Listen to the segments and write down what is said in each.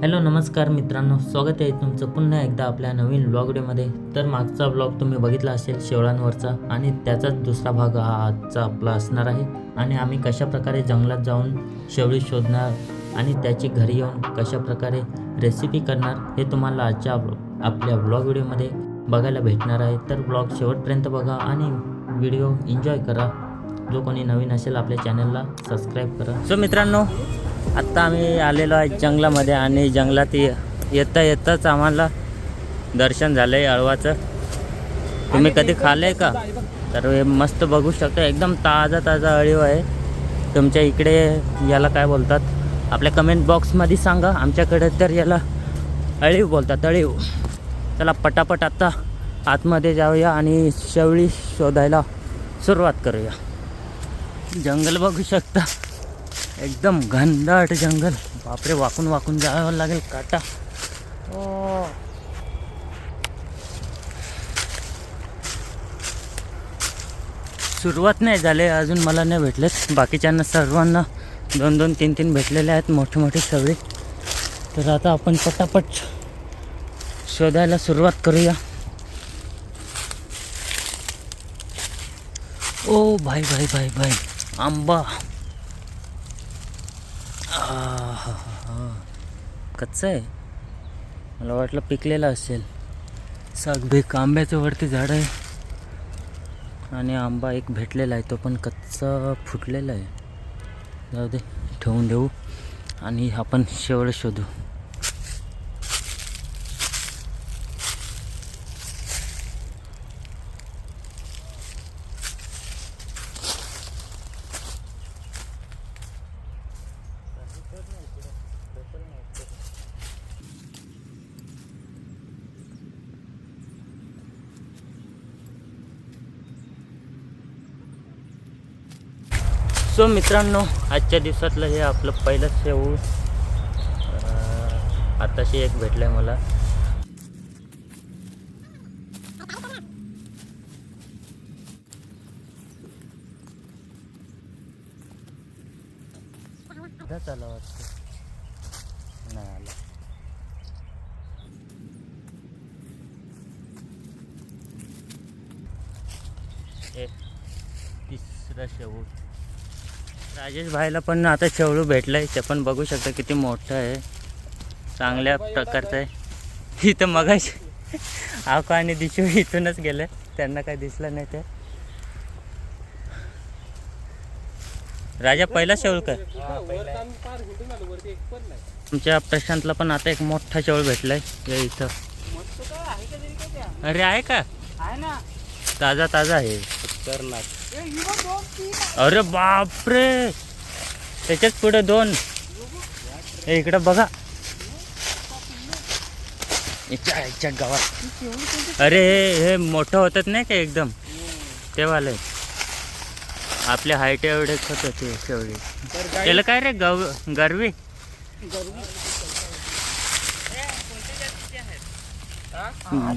Hello नमस्कार मित्रांनो. स्वागत आहे तुमचं पुन्हा एकदा आपल्या नवीन ब्लॉग व्हिडिओमध्ये तर मागचा ब्लॉग तुम्ही बघितला असेल शेवळांवरचा आणि त्याचाच दुसरा भाग हा आजचा आपला असणार आहे. आणि आम्ही कशाप्रकारे जंगलात जाऊन शेवळी शोधणार आणि त्याची घरी येऊन कशाप्रकारे रेसिपी करणार हे तुम्हाला आजच्या आपल्या ब्लॉग व्हिडिओमध्ये बघायला भेटणार आहे. तर ब्लॉग शेवटपर्यंत बघा आणि व्हिडिओ एन्जॉय करा. जो कोणी नवीन असेल आपल्या चॅनलला सबस्क्राईब करा. सो मित्रांनो आत्ता आम्ही आलेलो आहे जंगलामध्ये आणि जंगलात ये- येता येताच आम्हाला दर्शन झालं आहे अळवाचं. तुम्ही कधी खाल्लं आहे का? तर हे मस्त बघू शकता. एकदम ताजा ताजा अळीव आहे. तुमच्या इकडे याला काय बोलतात? आपल्या कमेंट बॉक्समध्ये सांगा. आमच्याकडे तर याला अळीव बोलतात अळीव. चला पटापट आत्ता आतमध्ये जाऊया आणि शेवळी शोधायला सुरुवात करूया. जंगल बघू शकता. एकदम घनदाट जंगल. बापरे वाकून वाकून जावं लागेल काटा. ओ सुरुवात नाही झाले अजून मला नाही भेटलेत. बाकीच्यांना सर्वांना दोन दोन तीन तीन भेटलेले आहेत मोठे मोठे सगळे. तर आता आपण पटापट शोधायला सुरुवात करूया. ओ भाई भाई भाई भाई. आंबा. आहाहा. कच्चा आहे. मला वाटलं पिकलेलं असेल. सागबीक आंब्याचं वरती झाड आहे. आणि आंबा एक भेटलेला आहे तो पण कच्चा फुटलेला आहे. जाऊ दे ठेवून देऊ. आणि आपण शेवट शोधू. सो मित्रांनो आजच्या दिवसातलं हे आपलं पहिलं शेवळ आताशी एक भेटलं आहे मला. इथंच आला वाटतं? नाही आला. एक तिसरा शेवट राजेश भाईला पण आता शेवळू भेटलंय. ते पण बघू शकता किती मोठं आहे. चांगल्या प्रकारचं आहे. इथं मगाशी आको आणि दिशू इथूनच गेले. त्यांना काही दिसलं नाही ते. राजा पहिला शेवळ काय आमच्या प्रशांतला पण आता एक मोठा शेवळ भेटलाय. या इथं. अरे आहे का? ताजा ताजा आहे. अरे बापरे. त्याच्याच पुढे दोन. हे इकडं बघा. याच्या याच्या गावात. अरे हे हे मोठं होतात नाही का एकदम? ते वाले आपल्या हाईट एवढेच होत ते शेवळी त्याला काय रे गव गरवी?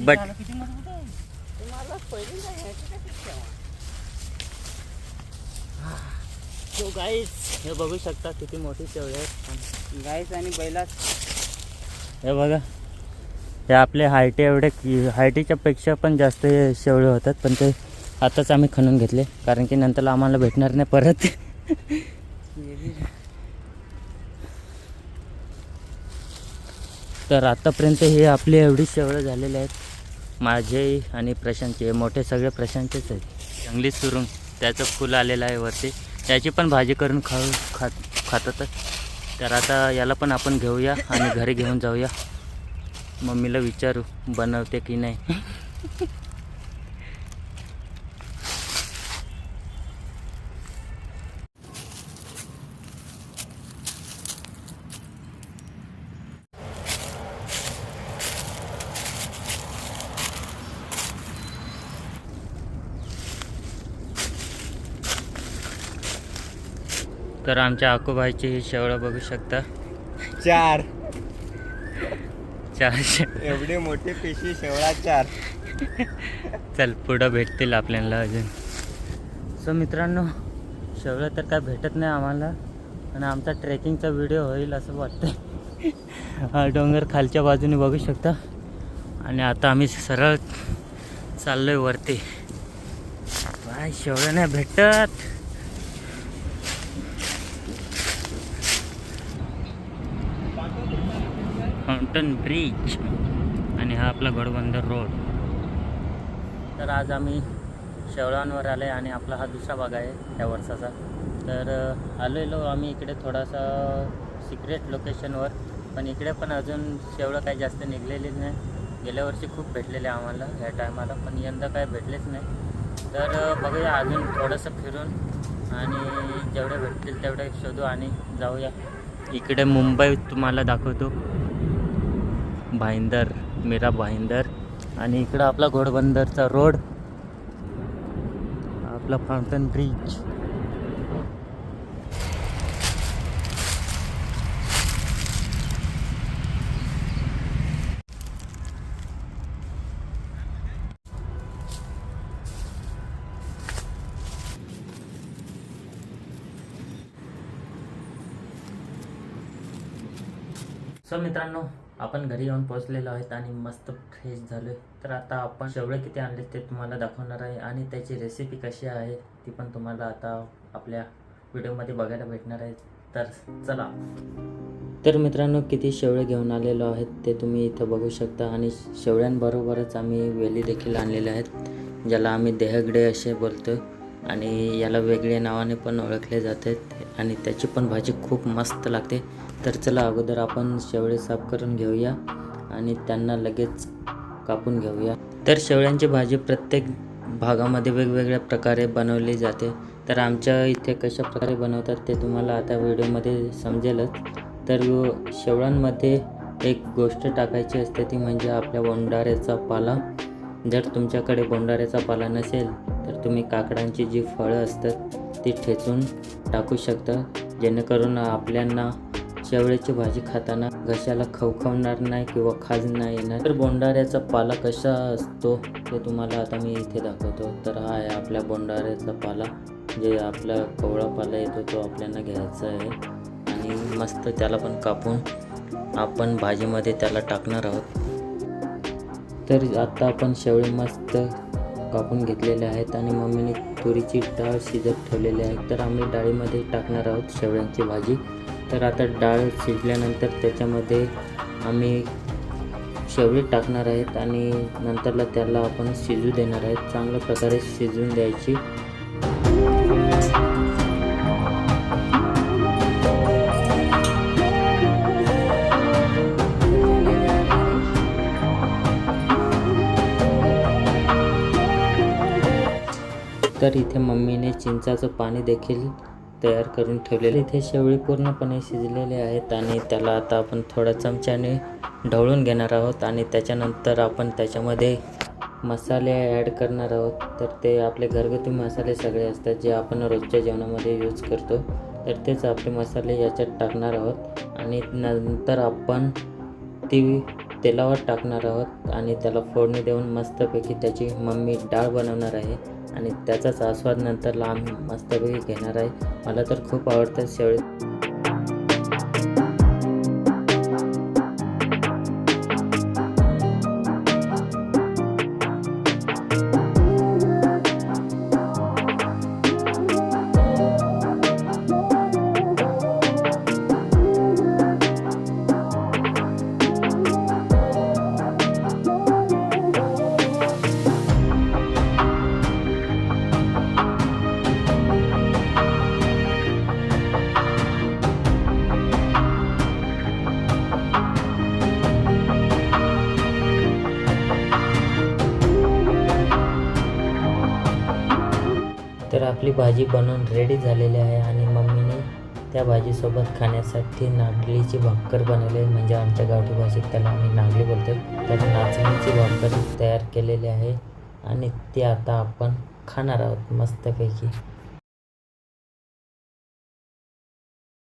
बट तो गाईस हे बघू शकता किती मोठी शेवळी आहेत गाईस आणि बैला हे बघा. हे आपले हायटे एवढे की- हायटीच्या पेक्षा पण जास्त हे शेवळे होतात पण ते आताच आम्ही खणून घेतले कारण की नंतर आम्हाला भेटणार नाही परत. तर आतापर्यंत हे आपले एवढी शेवळं झालेले आहेत. माझे आणि प्रशांतचे मोठे सगळे प्रशांतचेच आहेत. जंगली सुरून त्याचं फुल आलेलं आहे वरती. त्याची पण भाजी करून खाऊ खात खातातच तर आता याला पण आपण घेऊया आणि घरी घेऊन जाऊया. मम्मीला विचारू बनवते की नाही. तर आमच्या आकोबाईची ही शेवळं बघू शकता. चार. चारशे एवढे मोठे पेशी शेवळा चार. चल पुढं भेटतील आपल्याला अजून. सो मित्रांनो शेवळं तर काय भेटत नाही आम्हाला आणि आमचा ट्रेकिंगचा व्हिडिओ होईल असं वाटतं हा डोंगर खालच्या बाजूने बघू शकता. आणि आता आम्ही सरळ चाललोय वरती. काय शेवळं नाही भेटत. फाउंटन ब्रिज आणि हा आपला घोडबंदर रोड तर आज आम्ही शेवळांवर आलो आहे आणि आपला हा दुसरा भाग आहे त्या वर्षाचा. तर आलो आलेलो आम्ही इकडे थोडासा सिक्रेट लोकेशनवर पण इकडे पण अजून शेवळं काही जास्त निघलेलीच नाही. गेल्या वर्षी खूप भेटलेले आम्हाला ह्या टायमाला पण यंदा काय भेटलेच नाही. तर बघूया अजून थोडंसं फिरून आणि जेवढे भेटतील तेवढे शोधू आणि जाऊया. इकडे मुंबई तुम्हाला दाखवतो. भाईंदर मीरा भाईंदर आणि इकडं आपला घोडबंदरचा रोड आपला फाउंटन ब्रिज. सो मित्रांनो आपण घरी येऊन पोहोचलेलो आहेत आणि मस्त फ्रेश झालोय. तर आता आपण शेवळे किती आणले ते तुम्हाला दाखवणार आहे आणि त्याची रेसिपी कशी आहे ती पण तुम्हाला आता आपल्या व्हिडिओमध्ये बघायला भेटणार आहे. तर चला. तर मित्रांनो किती शेवळे घेऊन आलेलो आहेत ते तुम्ही इथं बघू शकता आणि शेवळ्यांबरोबरच आम्ही वेली देखील आणलेल्या आहेत ज्याला आम्ही देहगडे असे बोलतो आणि याला वेगळ्या नावाने पण ओळखले जाते आणि त्याची पण भाजी खूप मस्त लागते. तर चला अगोदर आपण शेवळे साफ करून घेऊया आणि त्यांना लगेच कापून घेऊया. तर शेवळ्यांची भाजी प्रत्येक भागामध्ये वेगवेगळ्या प्रकारे बनवली जाते. तर आमच्या इथे कशा प्रकारे बनवतात ते तुम्हाला आता व्हिडिओमध्ये समजेलच. तर शेवळांमध्ये एक गोष्ट टाकायची असते ती म्हणजे आपल्या बोंडाऱ्याचा पाला. जर तुमच्याकडे बोंडाऱ्याचा पाला नसेल तर तुम्ही काकडांची जी फळं असतात ती ठेचून टाकू शकता. जेणेकरून आपल्यांना शेवळ्याची भाजी खाताना घशाला खवखवणार नाही किंवा खाज नाही येणार तर बोंडाऱ्याचा पाला कसा असतो ते तुम्हाला आता मी इथे दाखवतो. तर हा आहे आपल्या बोंडाऱ्याचा पाला जे आपला कवळा पाला येतो तो आपल्याला घ्यायचा आहे. आणि मस्त त्याला पण कापून आपण भाजीमध्ये त्याला टाकणार आहोत. तर आता आपण शेवळी मस्त कापून घेतलेले आहेत आणि मम्मीने तुरीची डाळ शिजत ठेवलेली आहे. तर आम्ही डाळीमध्ये टाकणार आहोत शेवळ्यांची भाजी. तर आता डाळ शिजल्यानंतर त्याच्यामध्ये आम्ही शेवळी टाकणार आहेत आणि नंतरला त्याला आपण शिजू देणार आहेत. चांगल्या प्रकारे शिजवून द्यायची. तर इथे मम्मीने चिंचाचं पाणी देखील तयार करून ठेवलेले. इथे शेवळी पूर्णपणे शिजलेले आहेत आणि त्याला आता आपण थोड्या चमच्याने ढवळून घेणार आहोत आणि त्याच्यानंतर आपण त्याच्यामध्ये मसाले ॲड करणार आहोत. तर ते आपले घरगुती मसाले सगळे असतात जे आपण रोजच्या जेवणामध्ये यूज करतो. तर तेच आपले मसाले याच्यात टाकणार आहोत आणि नंतर आपण ती तेलावर टाकणार आहोत आणि त्याला फोडणी देऊन मस्तपैकी त्याची मम्मी डाळ बनवणार आहे. आणि त्याचाच आस्वाद नंतर लहान मस्तपैकी घेणार आहे. मला तर खूप आवडतं शेवळी. भाजी बनवून रेडी झालेली आहे आणि मम्मीने त्या भाजीसोबत खाण्यासाठी नागलीची भाकर बनवली. म्हणजे आमच्या गावठी भाषेत त्याला आम्ही नागली बोलतो तर नाचणीची भाकर तयार केलेली आहे आणि ती आता आपण खाणार आहोत मस्तपैकी.